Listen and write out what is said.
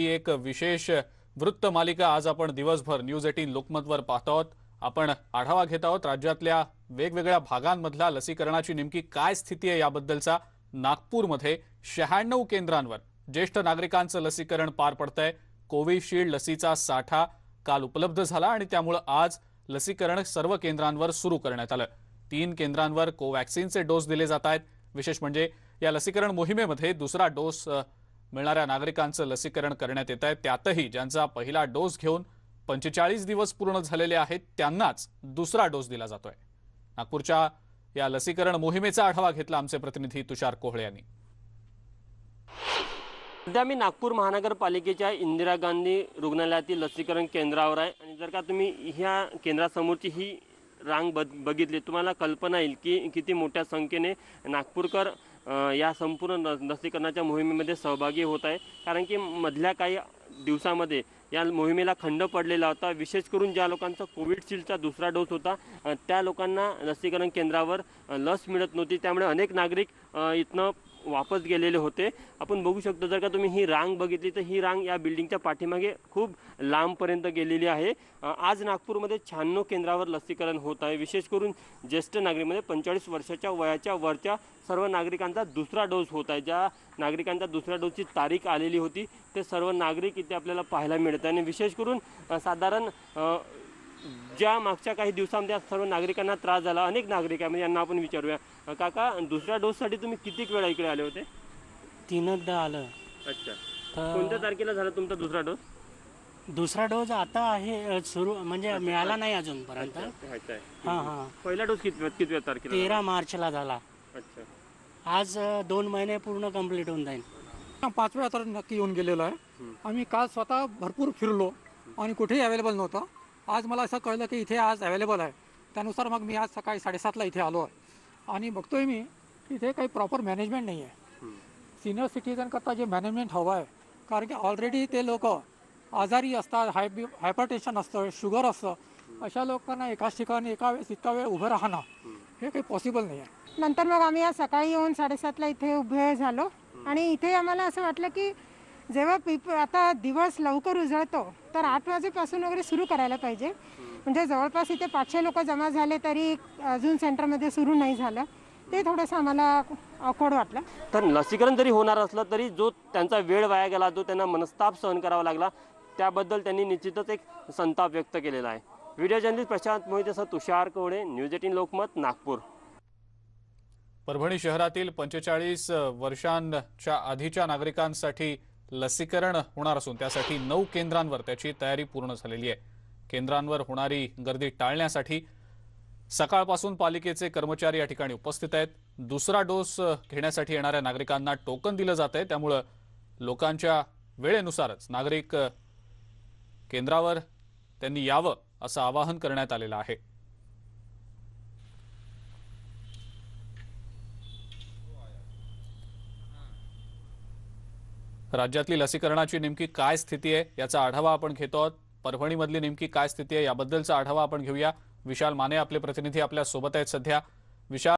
ही एक विशेष वृत्त मालिका आज आपण दिवसभर न्यूज एटीन लोकमतवर पाहत आहोत. आपण आढावा घेत आहोत राज्यातल्या वेगवेगळ्या भागांमधल्या लसीकरणाची नेमकी काय स्थिती आहे याबद्दलचा. नागपूरमध्ये शहाण्णव केंद्रांवर ज्येष्ठ नागरिकांचं लसीकरण पार पडतंय. कोविशिल्ड लसीचा साठा काल उपलब्ध झाला आणि त्यामुळं आज लसीकरण सर्व केंद्रांवर सुरू करण्यात आलं. तीन केंद्रांवर कोवॅक्सिनचे डोस दिले जात आहेत. विशेष म्हणजे या लसीकरण मोहिमेमध्ये दुसरा डोस मिळणाऱ्या नागरिकांचं लसीकरण करण्यात येत आहे. त्यातही ज्यांचा पहिला डोस घेऊन पंचेचाळीस दिवस पूर्ण झालेले आहेत त्यांनाच दुसरा डोस दिला जातोय. नागपूरच्या या लसीकरण मोहिमेचा आढावा घेतला आमचे प्रतिनिधी तुषार कोहळे यांनी. सध्या मी नागपूर महानगरपालिकेच्या इंदिरा गांधी रुग्णालयातील लसीकरण केंद्रावर आहे. आणि जर का तुम्ही ह्या केंद्रासमोरची ही रांग बघितली तुम्हाला कल्पना येईल की किती मोठ्या संख्येने नागपूरकर या संपूर्ण न लसीकरणाच्या मोहिमेमध्ये सहभागी होत आहे. कारण की मधल्या काही दिवसामध्ये या मोहिमेला खंड पडलेला होता. विशेष करून ज्या लोकांचा कोविडशिल्डचा दुसरा डोस होता त्या लोकांना लसीकरण केंद्रावर लस मिळत नव्हती. त्यामुळे अनेक नागरिक इथनं वापस गेलेले होते. आपण बघू शकतो जर का तुम्ही ही रांग बघितली तर ही रांग या बिल्डिंगच्या पाठीमागे खूप लांबपर्यंत गेलेली आहे. आज नागपूरमध्ये शहाण्णव केंद्रावर लसीकरण होत आहे. विशेष करून ज्येष्ठ नागरिक म्हणजे पंचेचाळीस वर्षाच्या वयाच्या वरच्या सर्व नागरिकांचा दुसरा डोस होत आहे. ज्या नागरिकांच्या दुसऱ्या डोसची तारीख आलेली होती ते सर्व नागरिक इथे आपल्याला पाहायला मिळत आणि विशेष करून साधारण ज्या मागच्या काही दिवसांमध्ये सर्व नागरिकांना त्रास झाला अनेक नागरिक आहे म्हणजे यांना आपण विचारूया. काका दुसऱ्या डोससाठी तुम्ही किती वेळा इकडे आले होते? तीनदा आलं. अच्छा. कोणत्या तर तारखेला झाला तुमचा दुसरा डोस? दुसरा डोस आता आहे सुरू म्हणजे मिळाला नाही अजूनपर्यंत. हां हां. पहिला डोस किती किती तारखेला? तेरा मार्चला झाला. अच्छा. आज दोन महिने पूर्ण कंप्लीट होऊन जाईल. पाच वेळा तर नक्की येऊन गेलेलो आहे. आम्ही काल स्वतः भरपूर फिरलो आणि कुठेही अवेलेबल नव्हतं. आज मला असं कळलं की इथे आज अवेलेबल आहे. त्यानुसार मग मी आज सकाळी साडेसातला इथे आलो आहे. आणि बघतोय मी की इथे काही प्रॉपर मॅनेजमेंट नाही आहे. सिनियर सिटीजनकरता जे मॅनेजमेंट हवं आहे कारण की ऑलरेडी ते लोक आजारी असतात हाय हायपर टेन्शन असतं शुगर असतं. अशा लोकांना एकाच ठिकाणी एका वेळेस इतका वेळ उभं राहणं हे काही पॉसिबल नाही आहे. नंतर मग आम्ही आज सकाळी येऊन साडेसातला इथे उभे झालो. आणि इथे आम्हाला असं वाटलं की जेव्हा पीप आता दिवस लवकर उजळतो तर आठ वाजेपासून वगैरे सुरू करायला पाहिजे. म्हणजे जवळपास इथे पाचशे लोक जमा झाले तरी अजून सेंटरमध्ये सुरू नाही झालं. ते थोडंसं आम्हाला ऑकवर्ड वाटलं. तर लसीकरण जरी होणार असलं तरी जो त्यांचा वेळ वाया गेला जो त्यांना मनस्ताप सहन करावा लागला त्याबद्दल त्यांनी निश्चितच एक संताप व्यक्त केलेला आहे. व्हिडिओ जर्नलिस्ट प्रशांत मोहितेसह तुषार कोवडे न्यूज एटीन लोकमत नागपूर. परभणी शहरातील पंचेचाळीस वर्षांच्या आधीच्या नागरिकांसाठी लसीकरण होणार असून त्यासाठी नऊ केंद्रांवर त्याची तयारी पूर्ण झालेली आहे. केंद्रांवर होणारी गर्दी टाळण्यासाठी सकाळपासून पालिकेचे कर्मचारी या ठिकाणी उपस्थित आहेत. दुसरा डोस घेण्यासाठी येणाऱ्या नागरिकांना टोकन दिलं जात आहे. त्यामुळं लोकांच्या वेळेनुसारच नागरिक केंद्रावर त्यांनी यावं असं आवाहन करण्यात आलेलं आहे. राज्यातली लसीकरणाची नेमकी काय स्थिती आहे याचा आढावा आपण घेतो आहोत. परभणीमधली नेमकी काय स्थिती आहे याबद्दलचा आढावा आपण घेऊया. विशाल माने आपले प्रतिनिधी आपल्यासोबत आहेत सध्या. विशाल